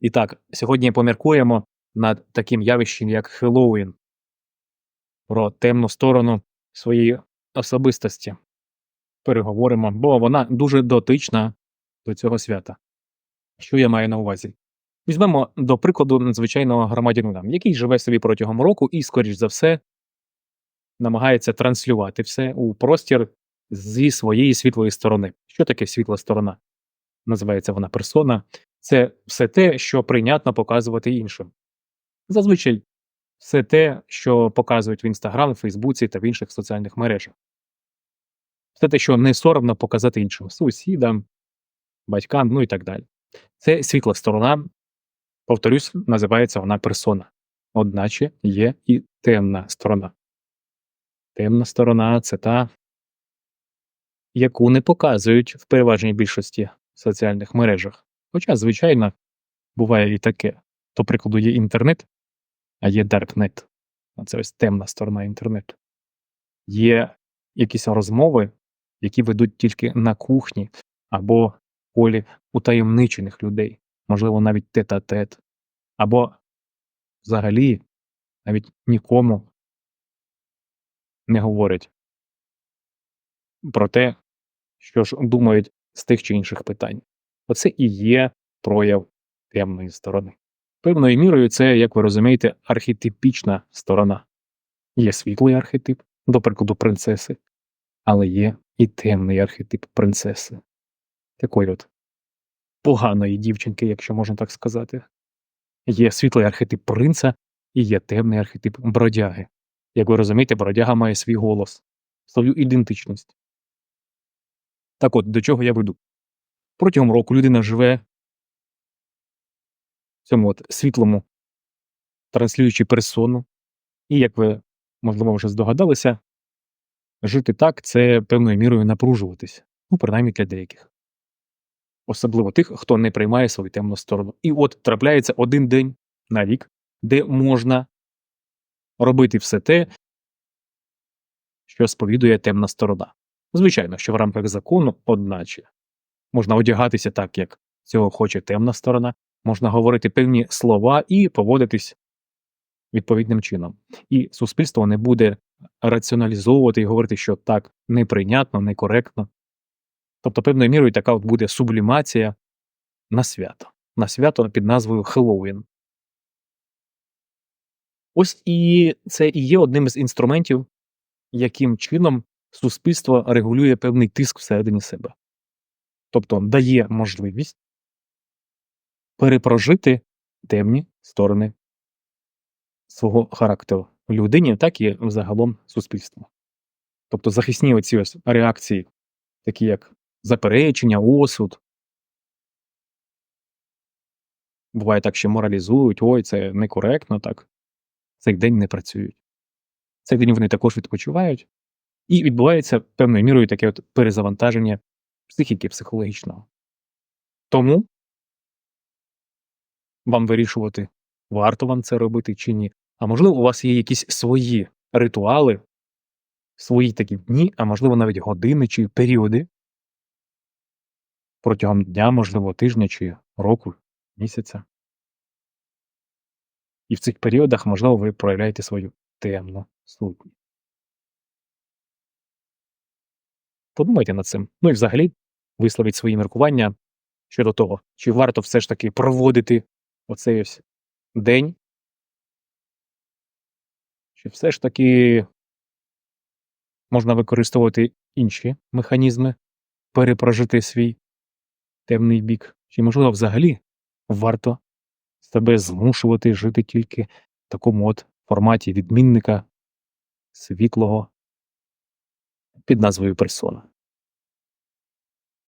І так, сьогодні поміркуємо над таким явищем, як Хеллоуін, про темну сторону своєї особистості. Переговоримо, бо вона дуже дотична до цього свята. Що я маю на увазі? Візьмемо до прикладу звичайного громадянина, який живе собі протягом року і, скоріш за все, намагається транслювати все у простір зі своєї світлої сторони. Що таке світла сторона? Називається вона персона. Це все те, що прийнятно показувати іншим. Зазвичай все те, що показують в Інстаграм, Фейсбуці та в інших соціальних мережах. Все те, що не соромно показати іншим сусідам, батькам, ну і так далі. Це світла сторона, повторюсь, називається вона персона. Одначе є і темна сторона. Темна сторона це та, яку не показують в переважній більшості соціальних мережах. Хоча, звичайно, буває і таке. До прикладу, є інтернет, а є Даркнет. Це ось темна сторона інтернету. Є якісь розмови, які ведуть тільки на кухні або полі утаємничених людей, можливо, навіть тет-а-тет, або взагалі навіть нікому не говорять про те, що ж думають з тих чи інших питань. Оце і є прояв темної сторони. Певною мірою, це, як ви розумієте, архетипічна сторона. Є світлий архетип, до прикладу, принцеси, але є і темний архетип принцеси. Такої от поганої дівчинки, якщо можна так сказати. Є світлий архетип принца і є темний архетип бродяги. Як ви розумієте, бродяга має свій голос, свою ідентичність. Так от, до чого я веду? Протягом року людина живе в цьому от світлому, транслюючи персону. І, як ви, можливо, вже здогадалися, жити так це певною мірою напружуватись, ну, принаймні для деяких. Особливо тих, хто не приймає свою темну сторону. І от трапляється один день на рік, де можна робити все те, що сповідує темна сторона. Звичайно, що в рамках закону, одначе, можна одягатися так, як цього хоче темна сторона, можна говорити певні слова і поводитись відповідним чином. І суспільство не буде раціоналізовувати і говорити, що так неприйнятно, некоректно. Тобто, певною мірою така от буде сублімація на свято, на свято під назвою Хеллоуін. Ось і це і є одним з інструментів, яким чином суспільство регулює певний тиск всередині себе. Тобто дає можливість перепрожити темні сторони свого характеру людині, так і взагалом суспільству. Тобто захисні оці ось реакції, такі як заперечення, осуд. Буває так, що моралізують, ой, це некоректно, так. Цей день не працюють. Цей день вони також відпочивають, і відбувається певною мірою таке от перезавантаження психіки психологічного. Тому вам вирішувати, варто вам це робити чи ні. А можливо, у вас є якісь свої ритуали, свої такі дні, а можливо, навіть години чи періоди протягом дня, можливо, тижня чи року, місяця. І в цих періодах, можливо, ви проявляєте свою темну сутність. Подумайте над цим. Ну і взагалі висловіть свої міркування щодо того, чи варто все ж таки проводити оцей ось день, чи все ж таки можна використовувати інші механізми, перепрожити свій темний бік, чи, можливо, взагалі варто себе змушувати жити тільки в такому от форматі відмінника світлого під назвою персона.